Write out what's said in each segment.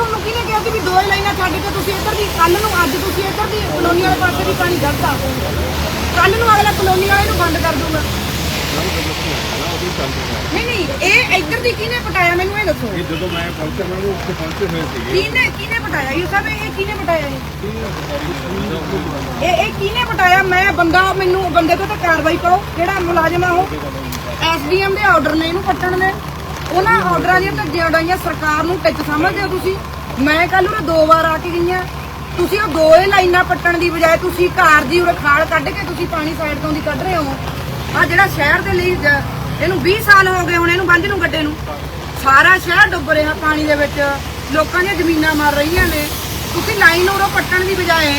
ਤੁਹਾਨੂੰ ਕਿਹਨੇ ਕਿਹਾ ਸੀ ਵੀ ਦੋ ਹੀ ਲਾਈਨਾਂ ਛੱਡ ਕੇ ਤੁਸੀਂ ਇੱਧਰ ਦੀ ਕੱਲ ਨੂੰ ਅੱਜ ਤੁਸੀਂ ਇੱਧਰ ਦੀ ਕਲੋਨੀ ਵਾਲੇ ਪਾਸੇ ਦੀ ਪਾਣੀ ਗਲਤਾ ਕੱਲ ਨੂੰ ਅਗਲਾ ਕਲੋਨੀ ਵਾਲੇ ਨੂੰ ਬੰਦ ਕਰ ਦੂਗਾ। ਨਹੀਂ ਨਹੀਂ ਇਹ ਇੱਧਰ ਦੀ ਕਿਹਨੇ ਪਟਾਇਆ? ਮੈਨੂੰ ਇਹ ਦੱਸੋ। ਇਹ ਜਦੋਂ ਮੈਂ ਪਹੁੰਚਿਆ ਮੈਂ ਉਹ ਉੱਥੇ ਪਹੁੰਚੇ ਹੋਏ ਸੀਗੇ। ਕਿਹਨੇ ਕਿਹਨੇ ਪਟਾਇਆ? ਇਹ ਸਭ ਇਹ ਕਿਹਨੇ ਪਟਾਇਆ ਇਹ? ਇਹ ਇਹ ਕਿਹਨੇ ਪਟਾਇਆ? ਮੈਂ ਬੰਦਾ ਮੈਨੂੰ ਬੰਦੇ ਤੋਂ ਤਾਂ ਕਾਰਵਾਈ ਪਾਓ ਕਿਹੜਾ ਮੁਲਾਜ਼ਮ ਆ ਉਹ ਐਸਡੀਐਮ ਦੇ ਆਰਡਰ ਨੇ ਇਹਨੂੰ ਪੱਟਣ ਦੇ। ਉਹਨਾਂ ਆਰਡਰਾਂ ਦੀਆਂ ਧੱਜੀਆਂ ਉਡਾਈਆਂ, ਸਰਕਾਰ ਨੂੰ ਟਿੱਚ ਸਮਝਦੇ ਹੋ ਤੁਸੀਂ? ਮੈਂ ਕੱਲ ਨੂੰ ਦੋ ਵਾਰ ਆ ਕੇ ਗਈਆਂ ਤੁਸੀਂ ਉਹ ਦੋ ਹੀ ਲਾਈਨਾਂ ਪੱਟਣ ਦੀ ਬਜਾਏ ਤੁਸੀਂ ਘਰ ਦੀ ਉਰੇ ਖਾਲ ਕੱਢ ਕੇ ਤੁਸੀਂ ਪਾਣੀ ਸਾਈਡ ਤੋਂ ਦੀ ਕੱਢ ਰਹੇ ਹੋ। ਆ ਜਿਹੜਾ ਸ਼ਹਿਰ ਦੇ ਲਈ ਇਹਨੂੰ 20 ਸਾਲ ਹੋ ਗਏ ਹੁਣ ਇਹਨੂੰ ਬੰਦ ਨੂੰ ਗੱਡੇ ਨੂੰ। ਸਾਰਾ ਸ਼ਹਿਰ ਡੁੱਬ ਰਿਹਾ ਪਾਣੀ ਦੇ ਵਿੱਚ। ਲੋਕਾਂ ਦੀਆਂ ਜ਼ਮੀਨਾਂ ਮਰ ਰਹੀਆਂ ਨੇ। ਤੁਸੀਂ ਲਾਈਨ ਉਰੋਂ ਪੱਟਣ ਦੀ ਬਜਾਏ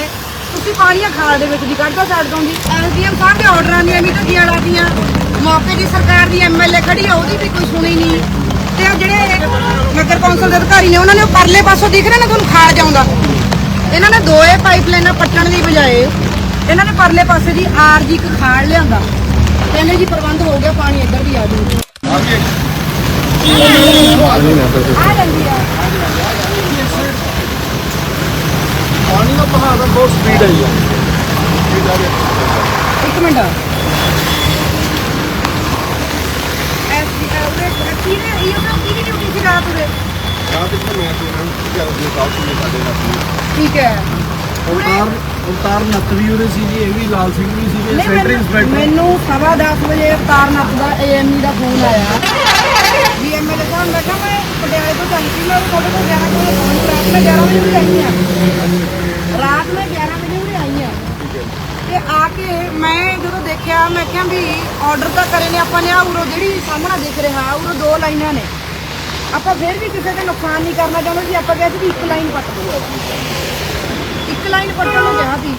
ਤੁਸੀਂ ਪਾਣੀਆਂ ਖਾਲ ਦੇ ਵਿੱਚ ਦੀ ਕੱਢਦਾ ਸਾਈਡ ਤੋਂ ਦੀ। ਐਸਡੀਐਮ ਸਾਹਿਬ ਦੇ ਆਰਡਰਾਂ ਦੀਆਂ ਵੀ ਧੱਜੀਆਂ ਲਾਦੀਆਂ ਮੌਕੇ ਦੀ ਸਰਕਾਰ ਦੀ ਐਮਐਲਏ ਖੜੀ ਆ, ਉਹਦੀ ਵੀ ਕੋਈ ਸੁਣੀ ਨਹੀਂ। ਤੇ ਉਹ ਜਿਹੜੇ ਨਗਰ ਕੌਂਸਲ ਦੇ ਅਧਿਕਾਰੀ ਨੇ ਉਹਨਾਂ ਨੇ ਉਹ ਪਰਲੇ ਪਾਸੋਂ ਦਿਖ ਰਿਹਾ ਨਾ ਤੁਹਾਨੂੰ ਖਾਲ ਜਾਉਂਦਾ ਇਹਨਾਂ ਨੇ ਦੋਏ ਪਾਈਪਲਾਈਨਾਂ ਪੱਟਣ ਦੀ ਬਜਾਏ ਇਹਨਾਂ ਨੇ ਪਰਲੇ ਪਾਸੇ ਦੀ ਆਰਜੀ ਇੱਕ ਖਾਲ ਲਿਆਂਦਾ। ਕਹਿੰਦੇ ਜੀ ਪ੍ਰਬੰਧ ਹੋ ਗਿਆ ਪਾਣੀ ਇੱਧਰ ਵੀ ਆ ਜੂ ਆ ਜਾਂਦੀ ਆ ਪਾਣੀ ਦਾ ਬਹਾਅ ਤਾਂ ਬਹੁਤ ਸਪੀਡ ਹੈ ਯਾਰ ਇੱਕ ਮਿੰਟ ਐਸੀ ਕਿਹਨੇ ਇਹ ਉਹਨਾਂ ਕਿਹਦੀ ਡਿਊਟੀ ਸੀ ਰਾਤ ਦੇ ਰਾਤ ਇੱਕ ਮੈਂ ਤੇ ਇਹਨਾਂ ਨੂੰ ਕਿਹਾ ਉਹ ਕਾਫੀ ਨੇ ਸਾਡੇ ਨਾਲ ਠੀਕ ਹੈ। ਅਵਤਾਰ ਅਵਤਾਰ ਨੱਤ ਵੀ ਉਹਦੇ ਸੀ ਜੀ ਇਹ ਵੀ ਲਾਲ ਸਿੰਘ ਵੀ ਸੀਗੇ ਨਹੀਂ, ਸੈਂਟਰ ਮੈਨੂੰ- ਇੰਸਪੈਕਟਰ ਮੈਨੂੰ ਸਵਾ 10 ਵਜੇ ਤਾਰਨਾਥ ਦਾ ਏਐਮਈ ਦਾ ਫੋਨ ਆਇਆ। ਵੀ ਐਮਐਲਏ ਸਾਹਿਬ ਮੈਂ ਕਿਹਾ ਮੈਂ ਪਟਿਆਲੇ ਤੋਂ ਚੱਲ ਸੀ ਮੈਂ ਤੁਹਾਡੇ ਕੋਲ 11 ਵਜੇ ਫੋਨ ਰਾਤ ਮੈਂ 11 ਵਜੇ ਉਰੇ ਆਈ ਹਾਂ। ਰਾਤ ਮੈਂ 11 ਵਜੇ ਉਰੇ ਤੇ ਆ ਕੇ ਮੈਂ ਜਦੋਂ ਦੇਖਿਆ, ਮੈਂ ਕਿਹਾ ਵੀ ਆਰਡਰ ਤਾਂ ਕਰੇ ਨੇ, ਆਪਾਂ ਨੇ ਆ ਉਰੋ ਜਿਹੜੀ ਸਾਹਮਣਾ ਦਿਖ ਰਿਹਾ, ਉਰੋ ਦੋ ਲਾਈਨਾਂ ਨੇ। ਆਪਾਂ ਫਿਰ ਵੀ ਕਿਸੇ ਦਾ ਨੁਕਸਾਨ ਨਹੀਂ ਕਰਨਾ ਚਾਹੁੰਦੇ ਸੀ ਆਪਾਂ ਕਿਹਾ ਸੀ ਵੀ ਇੱਕ ਲਾਈਨ ਪੱਟ ਦਿਓ ਇੱਕ ਲਾਈਨ ਪੱਟਣ ਨੂੰ ਕਿਹਾ ਸੀ।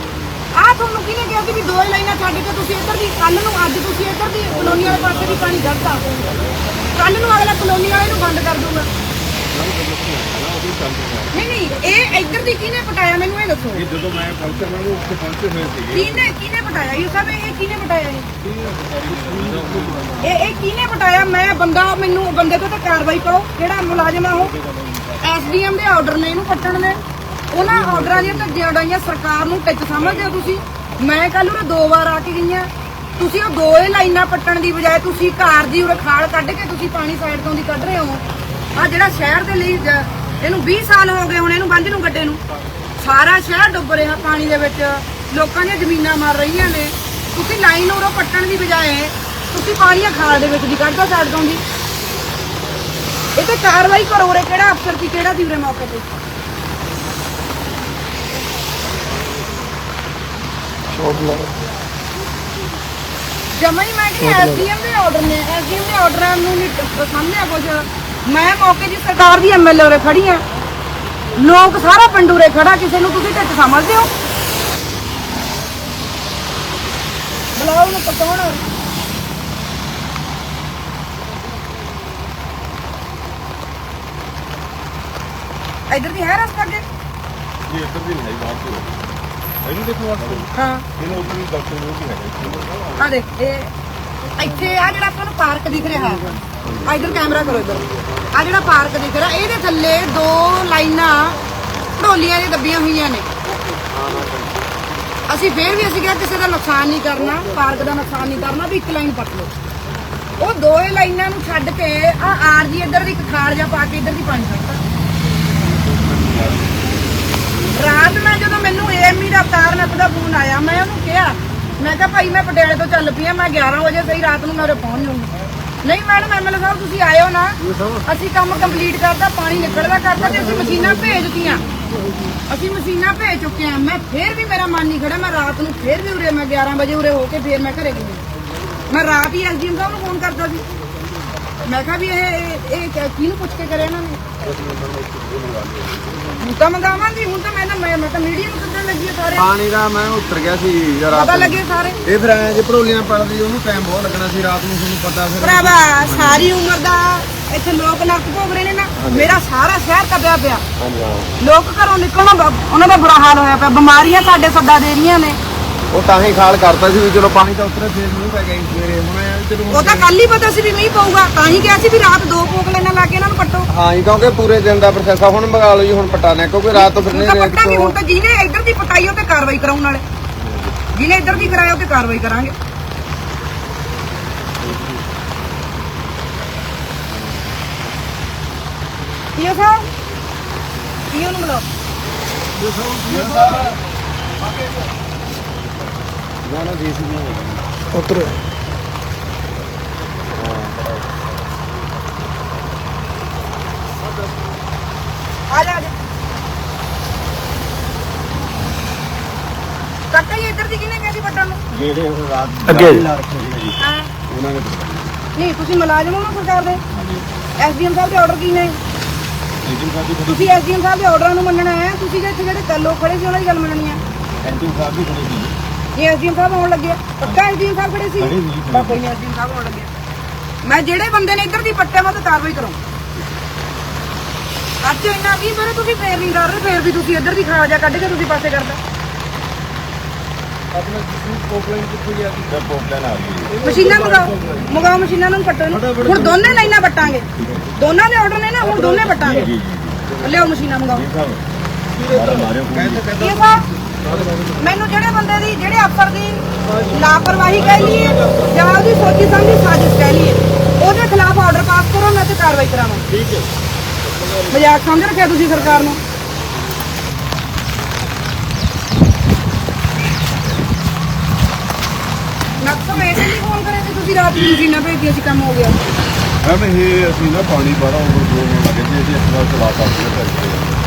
ਆਹ ਤੁਹਾਨੂੰ ਕਿਹਨੇ ਕਿਹਾ ਸੀ ਵੀ ਦੋ ਹੀ ਲਾਈਨਾਂ ਛੱਡ ਕੇ ਤੁਸੀਂ ਇੱਧਰ ਦੀ ਕੱਲ ਨੂੰ ਅੱਜ ਤੁਸੀਂ ਇੱਧਰ ਦੀ, ਕਲੋਨੀ ਵਾਲੇ ਪਾਸੇ ਦੀ ਪਾਣੀ ਗਲਤਾ ਕੱਲ ਨੂੰ ਅਗਲਾ ਕਲੋਨੀ ਵਾਲੇ ਨੂੰ ਬੰਦ ਕਰ ਦੂਗਾ ਨਹੀਂ ਨਹੀਂ ਇਹ ਇੱਧਰ ਦੀ ਕਿਹਨੇ ਪਟਾਇਆ? ਮੈਨੂੰ ਇਹ ਦੱਸੋ। ਇਹ ਜਦੋਂ ਮੈਂ ਪਹੁੰਚਿਆ ਮੈਂ ਉਹ ਉੱਥੇ ਪਹੁੰਚੇ ਹੋਏ ਸੀਗੇ। ਕਿਹਨੇ ਕਿਹਨੇ ਪਟਾਇਆ? ਇਹ ਸਭ ਇਹ ਕਿਹਨੇ ਪਟਾਇਆ ਇਹ? ਇਹ ਇਹ ਕਿਹਨੇ ਪਟਾਇਆ? ਮੈਂ ਬੰਦਾ ਮੈਨੂੰ ਬੰਦੇ ਤੋਂ ਤਾਂ ਕਾਰਵਾਈ ਪਾਓ ਕਿਹੜਾ ਮੁਲਾਜ਼ਮ ਆ ਉਹ ਐਸਡੀਐਮ ਦੇ ਆਰਡਰ ਨੇ ਇਹਨੂੰ ਪੱਟਣ ਦੇ। ਉਹਨਾਂ ਆਰਡਰਾਂ ਦੀਆਂ ਧੱਜੀਆਂ ਉਡਾਈਆਂ ਸਰਕਾਰ ਨੂੰ ਟਿੱਚ ਸਮਝਦੇ ਹੋ ਤੁਸੀਂ। ਮੈਂ ਕੱਲ ਉਹ ਦੋ ਵਾਰ ਆ ਕੇ ਗਈਆਂ ਤੁਸੀਂ ਉਹ ਦੋ ਹੀ ਲਾਈਨਾਂ ਪੱਟਣ ਦੀ ਬਜਾਏ ਤੁਸੀਂ ਘਰ ਦੀ ਉਰੇ ਖਾਲ ਕੱਢ ਕੇ ਤੁਸੀਂ ਪਾਣੀ ਸਾਈਡ ਤੋਂ ਦੀ ਕੱਢ ਰਹੇ ਹੋ। ਆ ਜਿਹੜਾ ਸ਼ਹਿਰ ਦੇ ਲਈ ਜ- ਇਹਨੂੰ 20 ਸਾਲ ਹੋ ਗਏ ਹੁਣ ਇਹਨੂੰ ਬੰਦ ਨੂੰ ਗੱਡੇ ਨੂੰ। ਸਾਰਾ ਸ਼ਹਿਰ ਡੁੱਬ ਰਿਹਾ ਪਾਣੀ ਦੇ ਵਿੱਚ। ਲੋਕਾਂ ਦੀਆਂ ਜ਼ਮੀਨਾਂ ਮਰ ਰਹੀਆਂ ਨੇ। ਤੁਸੀਂ ਲਾਈਨ ਉਰੋਂ ਪੱਟਣ ਦੀ ਬਜਾਏ ਤੁਸੀਂ ਪਾਣੀਆਂ ਖਾਲ ਦੇ ਵਿੱਚ ਦੀ ਕੱਢਦਾ ਸਾਈਡ ਤੋਂ ਦੀ ਇਹ ਤੇ ਕਾਰਵਾਈ ਕਰੋ ਉਰੇ ਕਿਹੜਾ ਅਫਸਰ ਸੀ ਕਿਹੜਾ ਸੀ ਉਰੇ ਮੌਕੇ ਤੇ? ਜਮਾ ਹੀ ਮੈਂ ਕਿ ਐਸਡੀਐਮ ਦੇ ਆਰਡਰ ਨੇ। ਐਸਡੀਐਮ ਦੇ ਆਰਡਰਾਂ ਨੂੰ ਨਹੀਂ ਟ- ਸਾਹਮਣੇ ਕੁਝ ਮੈਂ ਮੌਕੇ ਦੀ ਸਰਕਾਰ ਦੀ ਐਮਐਲਏ ਉਰੇ ਖੜੀ ਆ। ਲੋਕ ਸਾਰਾ ਪਿੰਡ ਉਰੇ ਖੜਾ ਕਿਸੇ ਨੂੰ ਤੁਸੀਂ ਢਿੱਟ ਸਮਝਦੇ ਹੋ। ਬੁਲਾਓ ਨੂੰ ਪਤਾਉਣ ਇਧਰ ਦੀ ਹੈ ਰਸਤਾ ਅੱਗੇ? ਇਹ ਇੱਧਰ ਵੀ ਨਹੀਂ ਹੈ ਬਾਹਰ ਤੋਂ ਇਹਨੂੰ ਦੇਖੋ ਵਾਸਤੇ ਹਾਂ। ਇਹਨੂੰ ਉੱਧਰ ਵੀ ਦਰਸ਼ਨ ਨੂੰ ਵੀ ਹੈਗਾ। ਆ ਦੇਖ ਇਹ ਇੱਥੇ ਆ ਜਿਹੜਾ ਆਪਾਂ ਨੂੰ ਪਾਰਕ ਦਿਖ ਰਿਹਾ। ਆ ਇਧਰ ਕੈਮਰਾ ਕਰੋ ਇਧਰ। ਆ ਜਿਹੜਾ ਪਾਰਕ ਦਿਖ ਰਿਹਾ, ਇਹਦੇ ਥੱਲੇ ਦੋ ਲਾਈਨਾਂ ਢੋਲੀਆਂ ਦੀਆਂ ਦੱਬੀਆਂ ਹੋਈਆਂ ਨੇ। ਅਸੀਂ ਫੇਰ ਵੀ ਅਸੀਂ ਕਿਹਾ ਕਿਸੇ ਦਾ ਨੁਕਸਾਨ ਨਹੀਂ ਕਰਨਾ, ਪਾਰਕ ਦਾ ਨੁਕਸਾਨ ਨਹੀਂ ਕਰਨਾ, ਵੀ ਇੱਕ ਲਾਈਨ ਪੱਟ ਲਓ। ਉਹ ਦੋਏ ਲਾਈਨਾਂ ਨੂੰ ਛੱਡ ਕੇ ਆ ਆਰਜੀ ਇੱਧਰ ਦੀ ਇੱਕ ਖਾਲ ਜਾ ਪਾ ਕੇ ਇੱਧਰ ਦੀ ਪਾਣੀ ਛੱਡਤਾ ਰਾਤ ਮੈਂ ਜਦੋਂ ਮੈਨੂੰ ਏਐਮਈ ਦਾ ਅਵਤਾਰ ਨੱਤ ਦਾ ਫੋਨ ਆਇਆ, ਮੈਂ ਉਹਨੂੰ ਕਿਹਾ, ਮੈਂ ਕਿਹਾ ਭਾਈ ਮੈਂ ਪਟਿਆਲੇ ਤੋਂ ਚੱਲ ਪਈ ਆ ਮੈਂ 11 ਵਜੇ ਸਹੀ ਰਾਤ ਨੂੰ ਮੈਂ ਉਰੇ ਪਹੁੰਚ ਜਾਊਂਗੀ। ਨਹੀਂ ਮੈਡਮ ਐਮਐਲਏ ਸਾਹਿਬ ਤੁਸੀਂ ਆਇਓ ਨਾ। ਅਸੀਂ ਕੰਮ ਕੰਪਲੀਟ ਕਰਦਾ ਪਾਣੀ ਨਿਕਲਦਾ ਕਰਦਾ ਤੇ ਅਸੀਂ ਮਸ਼ੀਨਾਂ ਭੇਜ ਦਿੱਤੀਆਂ ਅਸੀਂ ਮਸ਼ੀਨਾਂ ਭੇਜ ਚੁੱਕੇ ਆ ਮੈਂ ਫੇਰ ਵੀ ਮੇਰਾ ਮਨ ਨਹੀਂ ਖੜਾ ਮੈਂ ਰਾਤ ਨੂੰ ਫੇਰ ਵੀ ਉਰੇ ਮੈਂ 11 ਵਜੇ ਉਰੇ ਹੋ ਕੇ ਫੇਰ ਮੈਂ ਘਰੇ ਗਈ ਮੈਂ ਰਾਤ ਹੀ ਐਸਡੀਐਮ ਸਾਹਿਬ ਨੂੰ ਫੋਨ ਕਰਦਾ ਸੀ। ਮੈਂ ਕਿਹਾ ਵੀ ਇਹ ਇਹ- ਕਿਹਨੂੰ ਪੁੱਛ ਕੇ ਕਰਿਆ ਇਹਨਾਂ ਨੇ? ਹੁਣ ਤਾਂ ਮੰਗਾਵਾਂਗੀ ਹੁਣ ਤਾਂ ਮੈਂ ਨਾ ਮੈਂ ਮੈਂ ਤਾਂ ਮੀਡੀਆ ਨੂੰ ਲੱਗੀ ਸਾਰੇ? ਪਾਣੀ ਦਾ ਮੈਂ ਉਤਰ ਗਿਆ ਸੀ ਯਾਰ ਪਤਾ ਲੱਗੇ ਸਾਰੇ? ਇਹ ਫਿਰ ਐਂ ਜੇ ਭੜੋਲੀਆਂ ਪੜਦੀ ਉਹਨੂੰ ਟਾਈਮ ਬਹੁਤ ਲੱਗਣਾ ਸੀ ਰਾਤ ਨੂੰ ਤੁਹਾਨੂੰ ਪਤਾ ਫਿਰ। ਭਰਾਵਾ ਸਾਰੀ ਉਮਰ ਦਾ ਇੱਥੇ ਲੋਕ ਨਰਕ ਭੋਗ ਰਹੇ ਨੇ ਨਾ। ਮੇਰਾ ਸਾਰਾ ਸ਼ਹਿਰ ਕੱਬਿਆ ਪਿਆ। ਲੋਕ ਘਰੋਂ ਨਿਕਲਣਾ ਉਹਨਾਂ ਦਾ ਬੁਰਾ ਹਾਲ ਹੋਇਆ ਪਿਆ। ਬਿਮਾਰੀਆਂ ਸਾਡੇ ਸੱਦਾ ਦੇ ਰਹੀਆਂ ਨੇ। ਉਹ ਤਾਂ ਹੀ ਖਾਲ ਕਰਤਾ ਸੀ ਵੀ ਚਲੋ ਪਾਣੀ ਤਾਂ ਉਤਰੇ ਫੇਰ ਨਹੀਂ ਪੈ ਗਿਆ ਸਵੇਰੇ। ਹੁਣ ਐਂ ਵੀ ਚਲੋ ਉਹ ਤਾਂ ਕੱਲ ਹੀ ਪਤਾ ਸੀ ਵੀ ਮੀਂਹ ਪਊਗਾ ਤਾਂ ਹੀ ਕਿਹਾ ਸੀ ਵੀ ਰਾਤ ਦੋ ਪੋਕ ਲੈਣਾ ਲਾ ਕੇ ਇਹਨਾਂ ਨੂੰ ਪੱਟੋ। ਹਾਂ ਜੀ ਕਿਉਂਕਿ ਪੂਰੇ ਦਿਨ ਦਾ ਪ੍ਰੋਸੈਸ ਆ ਹੁਣ ਮੰਗਾ ਲਓ ਜੀ ਹੁਣ ਪਟਾਣੇ ਕਿਉਂਕਿ ਰਾਤ ਤੋਂ ਫਿਰ ਹੁਣ ਨਹੀਂ ਤਾਂ ਰੇਟ ਪੱਟਾਂਗੇ ਤੋਂ ਹੁਣ ਤਾਂ ਜਿਹਨੇ ਇੱਧਰ ਦੀ ਪਟਾਈ ਉਹ ਤੇ ਕਾਰਵਾਈ ਕਰਾਉਣ ਵਾਲੇ। ਜਿਹਨੇ ਇੱਧਰ ਦੀ ਕਰਾਇਆ ਉਹ ਤੇ ਕਾਰਵਾਈ ਕਰਾਂਗੇ। ਪੀਓ ਸਾਹਿਬ? ਪੀਓ ਨੂੰ ਬੁਲਾਓ? ਆ ਇੱਧਰ ਦੀ ਨੂੰ? ਜਿਹੜੇ ਉਹ ਰਾਤ ਅੱਗੇ। ਲਾ ਰੱਖੇ ਸੀਗੇ ਜੀ ਹਾਂ। ਉਹਨਾਂ ਨੇ ਨਹੀਂ ਤੁਸੀਂ ਮੁਲਾਜ਼ਮ ਹੋ ਨਾ ਸਰਕਾਰ ਦੇ? ਐਸਡੀਐਮ ਸਾਹਿਬ ਦੇ ਆਰਡਰ ਕੀ ਨੇ? ਤੁਸੀਂ ਐਸਡੀਐਮ ਸਾਹਿਬ ਦੇ ਆਰਡਰਾਂ ਨੂੰ ਮੰਨਣਾ ਹੈ ਤੁਸੀਂ ਜਿਹੜੇ ਕੱਲ ਲੋਕ ਖੜੇ ਸੀ ਉਹਨਾਂ ਦੀ ਗੱਲ ਮੰਨਣੀ ਹੈ। ਐਂਟਰੀ ਸਾਹਿਬ ਵੀ ਖੜੇ ਸੀ। ਇਹ ਐਸਡੀਐਮ ਸਾਹਿਬ ਆਉਣ ਲੱਗੇ ਆ। ਪੱਕਾ ਐਸਡੀਐਮ ਸਾਹਿਬ ਖੜੇ ਸੀ। ਬਸ ਕੋਈ ਨਹੀਂ ਐਸਡੀਐਮ ਸਾਹਿਬ ਆਉਣ ਲੱਗੇ ਆ। ਮੈਂ ਜਿਹੜੇ ਬੰਦੇ ਨੇ ਇੱਧਰ ਦੀ ਪੱਟੇ ਮੈਂ ਤਾਂ ਕਾਰਵਾਈ ਕਰਾਂ। ਅੱਜ ਇੰਨਾ ਵੀ ਮੇਰੇ ਤੁਸੀਂ ਫੇਰ ਨਹੀਂ ਕਰ ਰਹੇ ਫੇਰ ਵੀ ਤੁਸੀਂ ਇੱਧਰ ਦੀ ਖਾ ਜਾ ਕੱਢ ਕੇ ਤੁਸੀਂ ਪਾਸੇ ਕਰਦਾ। ਪੋਪਲਾਈਨ ਆ ਗਈ ਮਸ਼ੀਨਾਂ ਮੰਗਾਓ ਮੰਗਾਓ ਮਸ਼ੀਨਾਂ ਨੂੰ ਕੱਟੋ ਇਹਨੂੰ। ਹੁਣ ਦੋਨੇ ਲਾਈਨਾਂ ਪੱਟਾਂਗੇ ਦੋਨਾਂ ਦੇ ਆਰਡਰ ਨੇ ਨਾ ਹੁਣ ਦੋਨੇ ਪੱਟਾਂਗੇ ਲਿਆਓ ਮਸ਼ੀਨਾਂ ਮੰਗਾਓ। ਇਹ ਸਾਹਿਬ ਮੈਨੂੰ ਜਿਹੜੇ ਬੰਦੇ ਦੀ ਜਿਹੜੇ ਅਫਸਰ ਦੀ ਲਾਪਰਵਾਹੀ ਕਹਿ ਲਈਏ ਜਾਂ ਉਹਦੀ ਸੋਚੀ ਸਮਝੀ ਸਾਜ਼ਿਸ਼ ਕਹਿ ਲਈਏ ਉਹਦੇ ਖਿਲਾਫ ਆਰਡਰ ਪਾਸ ਕਰੋ ਮੈਂ ਤੇ ਕਾਰਵਾਈ ਕਰਾਵਾਂ। ਠੀਕ ਹੈ। ਮਜ਼ਾਕ ਸਮਝ ਰੱਖਿਆ ਤੁਸੀਂ ਸਰਕਾਰ ਨੂੰ? ਨਕਸਮ ਇਹ ਨਹੀਂ ਫੋਨ ਕਰੇ ਕਿ ਤੁਸੀਂ ਰਾਤ ਨੂੰ ਮਸ਼ੀਨਾਂ ਭੇਜੀਆਂ ਸੀ ਕੰਮ ਹੋ ਗਿਆ। ਮੈਮ ਇਹ ਅਸੀਂ ਨਾ ਪਾਣੀ ਬਾਹਰ ਓਵਰਫਲੋ ਹੋਣ ਲੱਗੇ ਅਸੀਂ ਇਸ ਵਾਰ ਚਲਾ ਸਕਦੇ ਹਾਂ।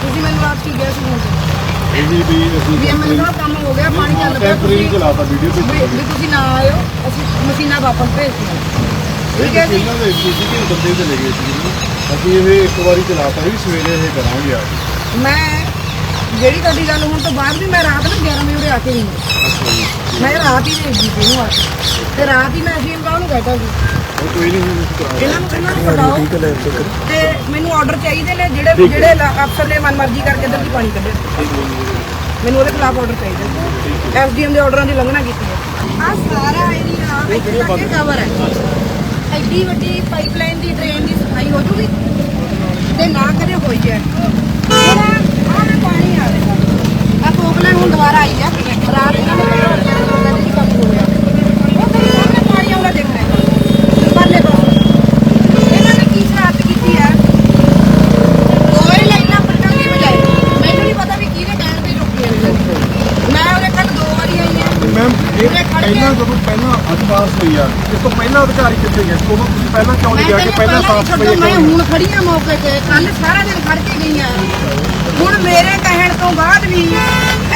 ਤੁਸੀਂ ਮੈਨੂੰ ਰਾਤ ਕੀ ਗਿਆ ਸੀ ਇਹ ਵੀ ਵੀ ਅਸੀਂ ਵੀ ਐਮਐਲਏ ਸਾਹਿਬ ਕੰਮ ਹੋ ਗਿਆ ਪਾਣੀ ਚੱਲ ਪਿਆ ਟੈਂਪਰੇਰੀ ਤੁਸੀਂ ਚਲਾਤਾ ਵੀਡੀਓ ਤੇ ਵੀ ਵੀ ਤੁਸੀਂ ਨਾ ਆਇਓ ਅਸੀਂ ਮਸ਼ੀਨਾਂ ਵਾਪਸ ਭੇਜਦੀਆਂ ਠੀਕ ਹੈ ਜੀ? ਇਹਨਾਂ ਦੇ ਸੀ ਕਿ ਬੰਦੇ ਚਲੇ ਗਏ ਸੀ? ਅਸੀਂ ਇਹ ਇੱਕ ਵਾਰੀ ਚਲਾਤਾ ਸੀ ਸਵੇਰੇ ਇਹ ਕਰਾਂਗੇ ਆ ਕੇ। ਮੈਂ ਜਿਹੜੀ ਤੁਹਾਡੀ ਗੱਲ ਹੋਣ ਤੋਂ ਬਾਅਦ ਵੀ ਮੈਂ ਰਾਤ ਨੂੰ 11 ਵਜੇ ਉਰੇ ਆ ਕੇ ਨਹੀਂ ਅੱਛਾ ਜੀ। ਮੈਂ ਰਾਤ ਹੀ ਭੇਜੀ ਸੀ ਇਹਨੂੰ ਆ ਕੇ। ਤੇ ਰਾਤ ਹੀ ਮੈਂ ਅਸੀਮ ਕਾਹ ਨੂੰ ਕਹਤਾ ਸੀ। ਕੋਈ ਨਹੀਂ ਇਹਨਾਂ ਨੂੰ ਇਹਨਾਂ ਨੂੰ ਪਟਾਓ ਤੇ ਮੈਨੂੰ ਆਰਡਰ ਚਾਹੀਦੇ ਨੇ ਜਿਹੜੇ ਜਿਹੜੇ ਲਾ- ਅਫਸਰ ਨੇ ਮਨਮਰਜ਼ੀ ਕਰਕੇ ਇੱਧਰ ਦੀ ਪਾਣੀ ਕੱਢਿਆ। ਮੈਨੂੰ ਉਹਦੇ ਖਿਲਾਫ ਆਰਡਰ ਚਾਹੀਦੇ ਐਸਡੀਐਮ ਦੇ ਆਰਡਰਾਂ ਦੀ ਉਲੰਘਣਾ ਕੀਤੀ ਹੈ। ਆ ਸਾਰਾ ਏਰੀਆ ਇੱਥੇ ਤੱਕ ਕਵਰ ਹੈ। ਐਡੀ ਵੱਡੀ ਪਾਈਪਲਾਈਨ ਦੀ ਡਰੇਨ ਦੀ ਸਫ਼ਾਈ ਹੋ ਜੂਗੀ? ਤੇ ਨਾ ਕਦੇ ਹੋਈ ਹੈ। ਹੁਣ ਪਾਣੀ ਆ। ਰਿਹਾ ਆ ਹੁਣ ਦੁਬਾਰਾ ਆਈ ਆ ਰਾਤ ਇਹਨਾਂ ਨੇ ਕਹਿੰਦੇ ਸੀ ਕੰਮ ਹੋ ਗਿਆ ਉਹ ਤੇਰੇ ਸਾਹਮਣੇ ਪਾਣੀ ਆਉਂਦਾ ਦਿਖ ਰਿਹਾ ਹੈ। ਪਰਲੇ ਪਾਸੇ ਇਹਨਾਂ ਨੇ ਕੀ ਸ਼ਰਾਰਤ ਕੀਤੀ ਹੈ ਦੋਏ ਲਾਈਨਾਂ ਪੱਟਣ ਦੀ ਬਜਾਏ ਮੈਨੂੰ ਨਹੀਂ ਪਤਾ ਵੀ ਕਿਹਦੇ ਕਹਿਣ ਤੇ ਰੁਕੀ ਹੈ ਮੈਂ ਉਹਦੇ ਕੱਲ ਦੋ ਵਾਰੀ ਆਈ ਹਾਂ ਮੈਮ ਇਹ ਉਰੇ ਖੜ ਕੇ- ਪਹਿਲਾਂ ਜਦੋਂ ਪਹਿਲਾਂ ਅਧਿਕਾਰ ਹੋਈ ਆ ਇਸ ਤੋਂ ਪਹਿਲਾਂ ਅਧਿਕਾਰੀ ਕਿੱਥੇ ਗਏ ਉਦੋਂ ਤੁਸੀਂ ਪਹਿਲਾਂ ਕਿਉਂ ਨਹੀਂ ਮੈਂ ਗਿਆ ਕਿ ਤੈਨੂੰ ਪਹਿਲਾਂ ਪਹਿਲਾਂ ਸਾਫ਼ ਛੱਡੋ ਸਫ਼ਾਈ ਮੈਂ ਕਿਉਂ ਹੁਣ ਖੜੀ ਆ ਮੌਕੇ ਤੇ। ਕੱਲ ਸਾਰਾ ਦਿਨ ਖੜ ਕੇ ਗਈ ਆ। ਹੁਣ ਮੇਰੇ ਕਹਿਣ ਤੋਂ ਬਾਅਦ ਵੀ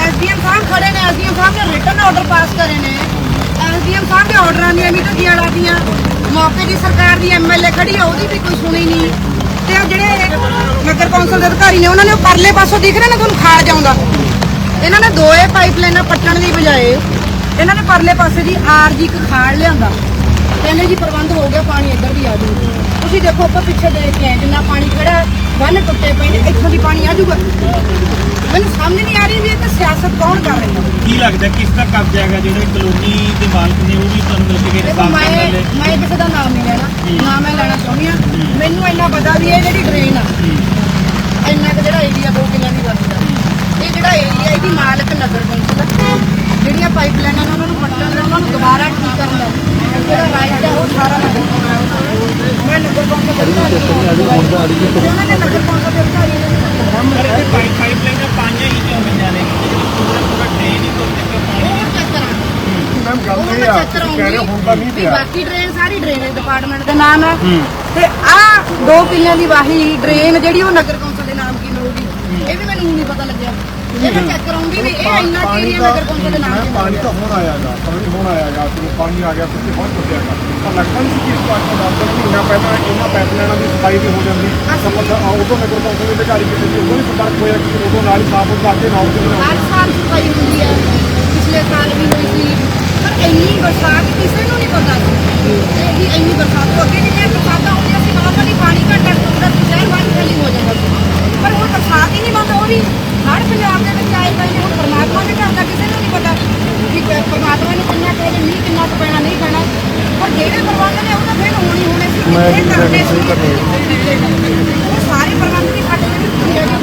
ਐਸਡੀਐਮ ਸਾਹਿਬ ਖੜੇ ਨੇ ਐਸਡੀਐਮ ਸਾਹਿਬ ਨੇ ਰਿਟਨ ਆਰਡਰ ਪਾਸ ਕਰੇ ਨੇ। ਐਸਡੀਐਮ ਸਾਹਿਬ ਦੇ ਆਰਡਰਾਂ ਦੀਆਂ ਵੀ ਧੱਜੀਆਂ ਲਾਦੀਆਂ ਮੌਕੇ ਦੀ ਸਰਕਾਰ ਦੀ ਐਮਐਲਏ ਖੜੀ ਆ ਉਹਦੀ ਵੀ ਕੋਈ ਸੁਣੀ ਨਹੀਂ। ਤੇ ਉਹ ਜਿਹੜੇ ਨਗਰ ਕੌਂਸਲ ਦੇ ਅਧਿਕਾਰੀ ਨੇ ਉਹਨਾਂ ਨੇ ਪਰਲੇ ਪਾਸੋਂ ਦਿਖ ਰਿਹਾ ਨਾ ਤੁਹਾਨੂੰ ਖਾੜ ਜਾਉਂਦਾ ਇਹਨਾਂ ਨੇ ਦੋਏ ਪਾਈਪਲਾਈਨਾਂ ਪੱਟਣ ਦੀ ਬਜਾਏ ਇਹਨਾਂ ਨੇ ਪਰਲੇ ਪਾਸੇ ਦੀ ਆਰਜੀ ਇੱਕ ਖਾੜ ਲਿਆਂਦਾ। ਕਹਿੰਦੇ ਜੀ ਪ੍ਰਬੰਧ ਹੋ ਗਿਆ ਪਾਣੀ ਇੱਧਰ ਵੀ ਆ ਜੂ ਤੁਸੀਂ ਦੇਖੋ ਆਪਾਂ ਪਿੱਛੇ ਦੇਖ ਕੇ ਆਏ ਜਿੰਨਾ ਪਾਣੀ ਖੜਾ ਬੰਨ ਟੁੱਟੇ ਪਏ ਨੇ ਇੱਥੋਂ ਦੀ ਪਾਣੀ ਆ ਜੂਗਾ ਮੈਨੂੰ ਸਮਝ ਨਹੀਂ ਆ ਰਹੀ ਵੀ ਇਹ ਤਾਂ ਸਿਆਸਤ ਕੌਣ ਕਰ ਰਿਹਾ। ਕੀ ਲੱਗਦਾ ਕਿਸ ਦਾ ਕਬਜ਼ਾ ਹੈਗਾ ਜਿਹੜੇ ਕਲੋਨੀ ਦੇ ਮਾਲਕ ਨੇ ਉਹ ਵੀ ਤੁਹਾਨੂੰ ਮਿਲ ਕੇ ਗਏ ਸਾਫ਼ ਮੈਂ ਕਰਨ ਵਾਲੇ ਮੈਂ ਕਿਸੇ ਦਾ ਨਾਮ ਨਹੀਂ ਲੈਣਾ ਨਾ ਮੈਂ ਲੈਣਾ ਚਾਹੁੰਦੀ ਆ ਮੈਨੂੰ ਇੰਨਾ ਪਤਾ ਵੀ ਇਹ ਜਿਹੜੀ ਡਰੇਨ ਆ ਇੰਨਾ ਕੁ ਜਿਹੜਾ ਏਰੀਆ ਦੋ ਕਿੱਲਿਆਂ ਦੀ ਵਸਦਾ ਇਹ ਜਿਹੜਾ ਏਰੀਆ ਇਹਦੀ ਮਾਲਕ ਨਗਰ ਕੌਂਸਲ। ਜਿਹੜੀਆਂ ਪਾਈਪਲਾਈਨਾਂ ਨੇ ਉਹਨਾਂ ਨੂੰ ਪੱਟਣ ਦਾ ਉਹਨਾਂ ਨੂੰ ਦੁਬਾਰਾ ਠੀਕ ਕਰਨ ਦਾ ਜਿਹੜਾ ਰਾਈਟ ਹੈ ਉਹ ਸਾਰਾ ਨਗਰ ਕੌਂਸਲ ਦਾ। ਮੈਂ ਨਗਰ ਕੌਂਸਲ ਦੇ ਅਧਿਕਾਰੀ ਨੂੰ ਉਹਨਾਂ ਨੇ ਨਗਰ ਕੌਂਸਲ ਦੇ ਅਧਿਕਾਰੀ ਨੂੰ ਪਰ ਇਹ ਪਾਈਪ ਪਾਈਪਲਾਈਨ ਦਾ ਪਾਣੀ ਹੀ ਕਿਉਂ ਮਿਲਿਆ ਨੇ? ਪੂਰਾ ਪੂਰਾ ਡਰੇਨ ਹੀ ਤੋਂ ਕਿਉਂ ਪਾਣੀ ਮੈਮ ਗੱਲ ਇਹ ਆ ਕਹਿ ਰਹੇ ਹੁਣ ਤਾਂ ਨਹੀਂ ਪਿਆ। ਬਾਕੀ ਡਰੇਨ ਸਾਰੀ ਡਰੇਨੇਜ ਡਿਪਾਰਟਮੈਂਟ ਦਾ ਨਾਮ ਹੈ। ਤੇ ਆ ਦੋ ਕਿੱਲਿਆਂ ਦੀ ਵਾਹੀ ਡਰੇਨ ਜਿਹੜੀ ਉਹ ਨਗਰ ਕੌਂਸਲ ਦੇ ਨਾਮ ਕੀ ਮਿਲੂਗੀ ਇਹ ਵੀ ਮੈਨੂੰ ਨਹੀਂ ਪਤਾ ਲੱਗਿਆ। ਇਹ ਮੈਂ ਚੈੱਕ ਕਰਾਂਗੀ ਵੀ ਇਹ ਇੰਨਾ ਪਾਣੀ ਏਰੀਆ ਦਾ ਨਗਰ ਕੌਂਸਲ ਦੇ ਨਾਮ ਮੈਂ ਕੀ ਪਾਣੀ ਤਾਂ ਹੁਣ ਆਇਆਗਾ ਪਾਣੀ ਹੁਣ ਆਇਆਗਾ ਜਦੋਂ ਪਾਣੀ ਆ ਗਿਆ ਤੁਸੀਂ ਬਹੁਤ ਟੁੱਟਿਆਗਾ ਤਾਂ ਲੱਗਦਾ ਨਹੀਂ ਸੀ ਕਿ ਇਸ ਵਾਰ ਤੋਂ ਦਸ ਦਿਨ ਮਹੀਨਾ ਪਹਿਲਾਂ ਇਹਨਾਂ ਪਾਈਪਲਾਈਨਾਂ ਦੀ ਸਫ਼ਾਈ ਵੀ ਹੋ ਜਾਂਦੀ ਤਾਂ ਮਤਲਬ ਆ ਉਦੋਂ ਨਗਰ ਕੌਂਸਲ ਦੇ ਅਧਿਕਾਰੀ ਕਿਤੇ ਸੀ ਉਦੋਂ ਨਹੀਂ ਸੰਪਰਕ ਹੋਇਆ ਕਿ ਉਦੋਂ ਨਾਲ ਹੀ ਸਾਫ਼ ਹੋ ਕੇ ਨਾਲ ਦੇ ਹਰ ਸਾਲ ਸਫ਼ਾਈ ਹੁੰਦੀ ਹੈ ਪਿਛਲੇ ਸਾਲ ਵੀ ਹੋਈ ਸੀ ਪਰ ਇੰਨੀ ਬਰਸਾਤ ਕਿਸੇ ਨੂੰ ਨਹੀਂ ਪਤਾ ਸੀ। ਇਹ ਵੀ ਇੰਨੀ ਬਰਸਾਤ ਤੋਂ ਅੱਗੇ ਜਿਹੜੀਆਂ ਬਰਸਾਤਾਂ ਹੁੰਦੀਆਂ ਸੀ ਨਾਰਮਲੀ ਪਾਣੀ ਘੱਟ ਘੱਟ ਹੁੰਦਾ ਸੀ ਸ਼ਹਿਰ ਬਾਹਰ ਖਾਲੀ ਹੋ ਜਾਂਦਾ ਸੀ। ਪਰ ਹੁਣ ਬਰਸਾਤ ਹੀ ਨਹੀਂ ਬੰਦ ਹੋ ਰਹੀ। ਹਰ ਪੰਜਾਬ ਦੇ ਵਿੱਚ ਆਏ ਪਏ ਨੇ ਉਹ ਪਰਮਾਤਮਾ ਦੇ ਘਰ ਦਾ ਕਿਸੇ ਨੂੰ ਨਹੀਂ ਪਤਾ ਕਿ ਕੋਈ ਪਰਮਾਤਮਾ ਨੇ ਕਿੰਨਾ ਕੁ ਵਜੇ ਮੀਂਹ ਕਿੰਨਾ ਕੁ ਪੈਣਾ ਨਹੀਂ ਪੈਣਾ। ਪਰ ਜਿਹੜੇ ਪ੍ਰਬੰਧ ਨੇ ਉਹ ਤਾਂ ਫਿਰ ਹੋਣੀ ਹੋਣੇ ਸੀ ਕਿੱਥੇ ਕਰਦੇ ਸੀ। ਉਹ ਸਾਰੇ ਪ੍ਰਬੰਧ ਵੀ ਸਾਡੇ ਦੇ ਵਿੱਚ ਹੁੰਦੇ ਨੇ।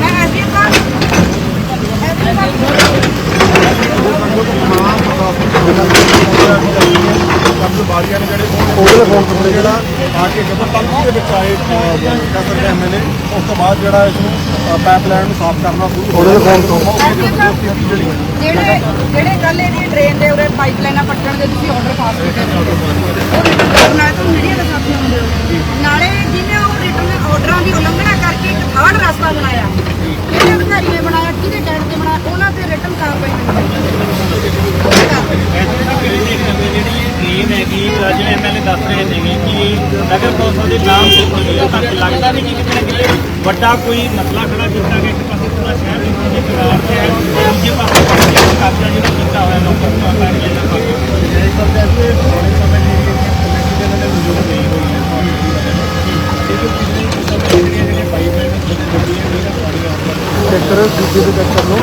ਮੈਂ ਐਸੀ ਤਾਂ ਐਸੀ ਤਾਂ ਬਾਰੀਆਂ ਨੇ ਜਿਹੜੇ ਉਹਦੇ ਫੋਨ ਤੇ ਜਿਹੜਾ ਆ ਕੇ ਜਦੋਂ ਤਲਕੀ ਦੇ ਵਿੱਚ ਆਏ ਕਸਰ ਦੇ ਐਮਐਲਏ ਉਸ ਤੋਂ ਬਾਅਦ ਜਿਹੜਾ ਇਸ ਨੂੰ ਪਾਈਪਲਾਈਨ ਨੂੰ ਸਾਫ਼ ਕਰਨਾ ਸ਼ੁਰੂ ਉਹਦੇ ਫੋਨ ਤੋਂ। ਜਿਹੜੇ ਜਿਹੜੇ ਕੱਲ ਇਹਦੀ ਡਰੇਨ ਦੇ ਉਰੇ ਪਾਈਪਲਾਈਨਾਂ ਪੱਟਣ ਦੇ ਤੁਸੀਂ ਆਰਡਰ ਪਾਸ ਕੀਤੇ ਨੇ। ਨਾਲ ਤੁਸੀਂ ਮੀਡੀਆ ਦੇ ਸਾਥੀ ਹੁੰਦੇ ਹੋ। ਨਾਲੇ ਜਿਹਨੇ ਉਹ ਰਿਟਰਨ ਆਰਡਰਾਂ ਦੀ ਉਲੰਘਣਾ ਕਰਕੇ ਇੱਕ ਥਰਡ ਰਸਤਾ ਬਣਾਇਆ ਕਿਹੜੇ ਅਧਿਕਾਰੀ ਨੇ ਬਣਾਇਆ ਕਿਹਦੇ ਕਹਿਣ ਤੇ ਬਣਾਇਆ ਉਹਨਾਂ ਤੇ ਰਿਟਰਨ ਕਾਰਵਾਈ ਜਿਹੜੀ ਟ੍ਰੇਨ ਹੈਗੀ ਅੱਜ ਐਮਐਲਏ ਦੱਸ ਰਹੇ ਨੇਗੇ ਕਿ ਨਗਰ ਕੌਂਸਲ ਦੇ ਨਾਮ ਤੇ ਕੋਈ ਤਾਂ ਲੱਗਦਾ ਨਹੀਂ ਕਿ ਕਿਤੇ ਨਾ ਕਿਤੇ ਵੱਡਾ ਕੋਈ ਮਸਲਾ ਖੜਾ ਕੀਤਾ ਗਿਆ, ਇੱਕ ਪਾਸੇ ਪੂਰਾ ਸ਼ਹਿਰ ਦੇ ਵਿੱਚ ਕਰਾਰ ਤੇ ਹੈ ਦੂਜੇ ਪਾਸੇ ਕਬਜ਼ਾ ਜਿਹੜਾ ਕੀਤਾ ਹੋਇਆ, ਲੋਕਾਂ ਨੂੰ ਆਟਾ ਨਹੀਂ ਜਾਂਦਾ ਪਾਕਿਸਤਾਨ ਟਰੈਕਟਰ ਦੂਜੇ ਦੇ ਟਰੈਕਟਰ ਨੂੰ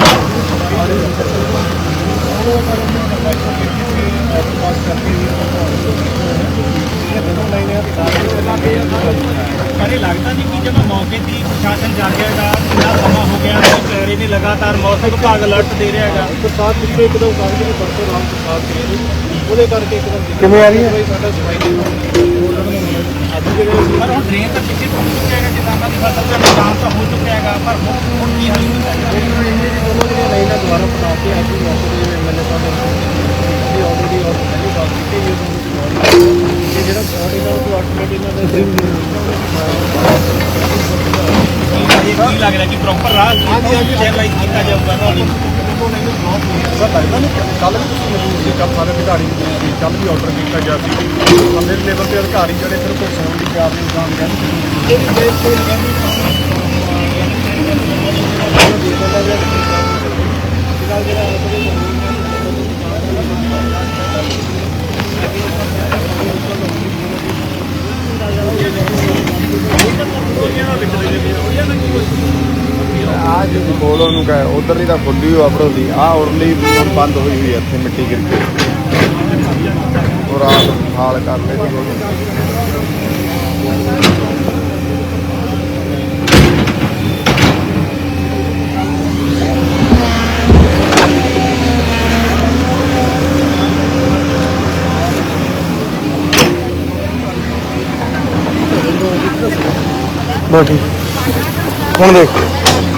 ਪਰ ਇਹ ਲੱਗਦਾ ਨਹੀਂ ਕਿ ਜਦੋਂ ਮੌਕੇ ਤੇ ਹੀ ਪ੍ਰਸ਼ਾਸਨ ਜਾਗੇਗਾ ਕਿੰਨਾ ਸਮਾਂ ਹੋ ਗਿਆ ਹੈ ਕਹਿ ਰਹੇ ਨੇ ਲਗਾਤਾਰ ਮੌਸਮ ਵਿਭਾਗ ਅਲਰਟ ਦੇ ਰਿਹਾ ਹੈਗਾ ਬਰਸਾਤ ਪਿੱਛੇ ਇੱਕਦਮ ਕਾਗਜ਼ ਦੇ ਪਰਸੋਂ ਰਾਮ ਬਰਸਾਤ ਦੀ ਉਹਦੇ ਕਰਕੇ ਇੱਕਦਮ ਕਿਵੇਂ ਆ ਰਹੀ ਹੈ ਸਾਡਾ ਸਫ਼ਾਈ ਦੇ ਅੱਜ ਜਿਹੜੇ ਪਰ ਹੁਣ ਡਰੇਨ ਤਾਂ ਪਿੱਛੇ ਟੁੱਟ ਚੁੱਕਿਆ ਹੈਗਾ ਕਿਸਾਨਾਂ ਦੀ ਫਸਲ ਦਾ ਨੁਕਸਾਨ ਤਾਂ ਹੋ ਚੁੱਕਿਆ ਹੈਗਾ ਪਰ ਹੁਣ ਹੁਣ ਕੀ ਹੱਲ ਹੁੰਦਾ ਹੈ ਉਹਨਾਂ ਦੀਆਂ ਲਾਈਨਾਂ ਦੁਬਾਰਾ ਬਣਾ ਕੇ ਅੱਜ ਵੀ ਮੌਕੇ ਦੇ ਐਮਐਲਏ ਸਾਹਿਬ ਨੇ ਆਲਰੇਡੀ ਔਰ ਪਹਿਲੀ ਗੱਲ ਕੀਤੀ ਜੀ ਉਹਨਾਂ ਦੀ ਕਿ ਜਿਹੜਾ ਬੋਡੀ ਨਾਲ ਕੋਈ ਆਟੋਮੈਟਿਕ ਇਹਨਾਂ ਦੇ ਇਹ ਕੀ ਲੱਗ ਰਿਹਾ ਕਿ ਪ੍ਰੋਪਰ ਰਾਹ ਚੈਨਲਾਈਜ਼ ਕੀਤਾ ਜਾਊਗਾ ਰੌਲੀ ਸਰ ਲੱਗਦਾ ਨਹੀਂ ਕੱਲ ਵੀ ਤੁਸੀਂ ਮੌਜੂਦ ਸੀ ਕੱਲ ਸਾਰੇ ਅਧਿਕਾਰੀ ਸੀ ਕੱਲ ਵੀ ਆਰਡਰ ਕੀਤਾ ਗਿਆ ਸੀ। ਮੇਰੇ ਲੈਵਲ ਤੇ ਅਧਿਕਾਰੀ ਜਿਹੜੇ ਸਿਰਫ ਸੌਣ ਦੀ ਤਿਆਰ ਨਹੀਂ ਜਾਣ ਕਹਿੰਦੇ ਆ ਜੀ ਕਹੇ, ਉਧਰ ਤਾਂ ਖੁੱਲੀ ਹੋਈ ਆਪਰੋ ਦੀ ਆ ਉਰਲੀ ਹੁਣ ਬੰਦ ਹੋਈ ਹੋਈ ਹੈ ਇੱਥੇ ਮਿੱਟੀ ਗਿਰ ਕੇ। ਉਹ ਰਾਤ ਹਾਲ ਕਰਦੇ ਸੀ। ਬਸ ਠੀਕ। ਹੁਣ ਦੇਖ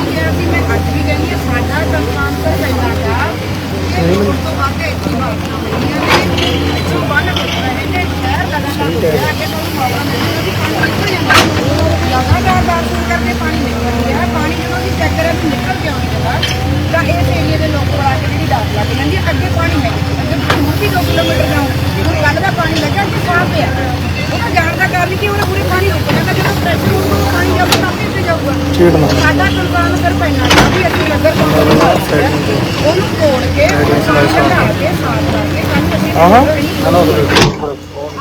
ਜੇ ਅਸੀਂ ਮੈਂ ਅੱਜ ਵੀ ਕਹਿੰਦੀ ਹਾਂ ਸਾਡਾ ਕੰਮਾਂ ਤੋਂ ਪੈਂਦਾ ਗਾ ਇਹ ਹੁਣ ਤੋਂ ਬਾਅਦ ਇੱਥੇ ਬਾਤਾਂ ਹੋਈਆਂ ਨੇ ਇੱਥੋਂ ਬੰਨ ਟੁੱਟ ਰਹੇ ਨੇ ਸ਼ਹਿਰ ਲਗਾਤਾਰ ਟੁੱਟਿਆ ਕਿ ਤੁਹਾਨੂੰ ਮੌਕਾ ਮਿਲੇਗਾ ਵੀ ਪਾਣੀ ਨਿਕਲ ਜਾਂਦਾ ਲਗਾਤਾਰ ਬਾਰਿਸ਼ ਕਰਕੇ ਪਾਣੀ ਨਿਕਲ ਰਿਹਾ ਪਾਣੀ ਜਦੋਂ ਅਸੀਂ ਚੈੱਕ ਕਰਿਆ ਵੀ ਨਿਕਲ ਕਿਉਂ ਨਹੀਂ ਰਿਹਾ ਤਾਂ ਇਸ ਏਰੀਆ ਦੇ ਲੋਕ ਬੜਾ ਕੇ ਜਿਹੜੀ ਡਰ ਲੱਗ ਜਾਂਦੀ ਹੈ ਅੱਗੇ ਪਾਣੀ ਹੈ ਅੱਗੇ ਤੁਸੀਂ ਵੀ 2 ਕਿਲੋਮੀਟਰ ਜਾਓ ਹੁਣ ਕੱਲ ਦਾ ਪਾਣੀ ਲੱਗਿਆ ਕਿ ਸਾਫ਼ ਪਿਆ। ਉਹਦਾ ਜਾਣ ਦਾ ਕਾਰਨ ਕੀ ਉਹਨੇ ਪੂਰੇ ਪਾਣੀ ਰੁਕ ਜਾਂਦਾ ਜਦੋਂ ਪ੍ਰੈਸ਼ਰ ਹੋਊਗਾ ਪਾਣੀ ਜਾਊਗਾ ਤਾਂ ਆਪੇ ਜਾਊਗਾ। ਛੇੜਨਾ ਸਾਡਾ ਕੁਰਬਾਨ ਕਰ ਪੈਣਾ ਵੀ ਅਸੀਂ ਨਗਰ ਕੌਂਸਲ ਉਹਨੂੰ ਤੋੜ ਕੇ ਪਾਣੀ ਹਟਾ ਕੇ ਸਾਫ਼ ਕਰਕੇ ਕੱਲ ਅਸੀਂ ਆਹਾਂ।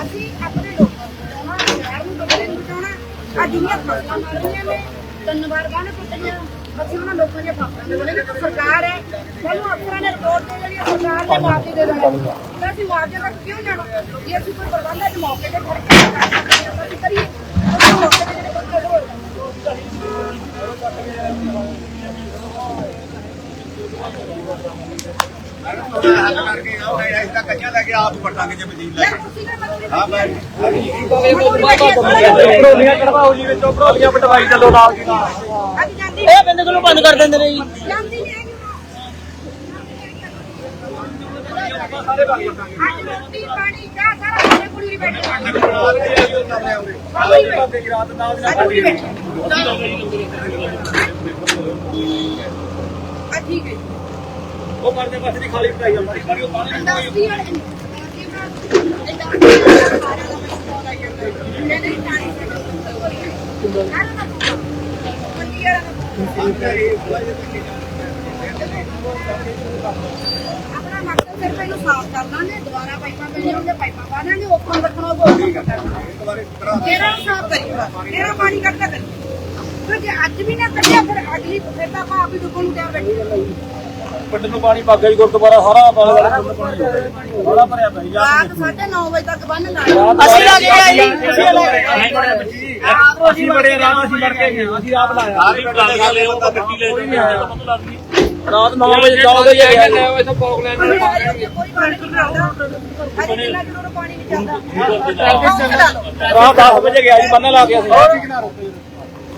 ਅਸੀਂ ਆਪਣੇ ਲੋਕਾਂ ਨੂੰ ਬਚਾਉਣਾ ਅੱਜ ਜਿਹੜੀਆਂ ਫਸਲਾਂ ਮਰ ਰਹੀਆਂ ਨੇ ਤਿੰਨ ਵਾਰ ਗਾਣੇ ਟੁੱਟੀਆਂ ਅਸੀਂ ਉਹਨਾਂ ਲੋਕਾਂ ਦੀਆਂ ਫਸਲਾਂ ਦੇ ਬਣੇ ਤਾਂ ਸਰਕਾਰ ਹੈ। ਸਾਨੂੰ ਅਫਸਰਾਂ ਨੇ ਰਿਪੋਰਟ ਦੇ ਜਿਹੜੀ ਸਰਕਾਰ ਨੇ ਮਾਫੀ ਦੇ ਦੇਣੀ ਤਾਂ ਅਸੀਂ ਮੁਆਵਜ਼ੇ ਤੱਕ ਕਿਉਂ ਜਾਣਾ? ਜੇ ਅਸੀਂ ਕੋਈ ਪ੍ਰਬੰਧ ਹੈ ਮੌਕੇ ਤੇ ਖੜ ਕੇ ਕਰ ਸਕਦੇ ਹਾਂ ਤਾਂ ਅਸੀਂ ਕਰੀਏ। ਅਸੀਂ ਮੌਕੇ ਤੇ ਜਿਹੜੇ ਬੰਦੇ ਹੋਏ ਯਾਰ ਤੁਸੀਂ ਨਾ ਮਤਲਬ ਹਾਂ ਮੈਂ ਭਰੋਲੀਆਂ ਚੜਵਾਓ ਜੀ। ਵਿੱਚੋਂ ਭਰੋਲੀਆਂ ਪਟਵਾਈ ਚੱਲੋ ਨਾਲ ਦੀ ਨਾਲ। ਅੱਜ ਇਹ ਬੰਦੇ ਕੋਲੋਂ ਬੰਦ ਕਰ ਦਿੰਦੇ ਨੇ ਜੀ। ਠੀਕ ਹੈ ਉਹ ਪਰਦੇ ਪਾਸੇ ਦੀ ਖਾਲੀ ਪਟਾਈ ਜਾਂਦੀ ਸਾਰੀ ਉਹ ਪਾਣੀ ਦਸ ਦੀ ਵਾਲੇ ਇਦਾਂ ਇਦਾਂ ਸਾਰਿਆਂ ਦਾ ਆਪਣਾ ਮਕਸਦ ਸਿਰਫ ਇਹਨੂੰ ਸਾਫ਼ ਕਰਨਾ ਨੇ ਦੁਬਾਰਾ ਪਾਈਪਾਂ ਪੈਣੀਆਂ ਉਹਦੇ ਪਾਈਪਾਂ ਪਾ ਦਾਂਗੇ ਓਪਨ ਰੱਖਣਾ ਉਹ ਓਪਨ ਕਰਨਾ ਤੇਰਾ ਸਾਫ਼ ਕਰੀਗਾ ਤੇਰਾ ਪਾਣੀ ਕੱਢਦਾ ਕਰੀ ਕਿਉਂਕਿ ਅੱਜ ਵੀ ਨਾ ਕੱਢਿਆ, ਫਿਰ ਅਗਲੀ ਫਿਰ ਤਾਂ ਆਪਾਂ ਆਪ ਹੀ ਦੁਕਾਨ ਨੂੰ ਤਿਆਰ ਬੈਠੇ। ਪਿੰਡ ਨੂੰ ਪਾਣੀ ਪਾ ਗਿਆ ਜੀ ਗੁਰਦੁਆਰਾ ਸਾਰਾ ਬਾਲ ਵਾਲਾ ਪਿੰਡ ਪਾਣੀ ਬੜਾ ਭਰਿਆ ਪਿਆ ਜੀ ਰਾਤ 9:30 ਵਜੇ ਤੱਕ ਬੰਨ ਲਾਇਆ। ਅਸੀਂ ਲੱਗ ਗਏ ਜੀ ਅਸੀਂ ਬੜੇ ਰਾਤ ਅਸੀਂ ਲੜ ਕੇ ਗਏ ਅਸੀਂ ਆਪ ਲਾਇਆ। ਸਾਰੀ ਟਰਾਲੀਆਂ ਲੈ ਉਹ ਗੱਡੀ ਲੈ ਕੋਈ ਨਹੀਂ ਆਇਆ। ਰਾਤ 9 ਵਜੇ 9 ਵਜੇ ਗਿਆ ਜੀ ਕੋਈ ਪਾਣੀ ਨਹੀਂ ਆਉਂਦਾ ਅਜੇ ਕਿੰਨਾ ਜਦੋਂ ਪਾਣੀ ਨਹੀਂ ਚੱਲਦਾ ਰਾਤ 10 ਵਜੇ ਗਿਆ ਜੀ ਬੰਨ ਲਾ ਕੇ ਅਸੀਂ।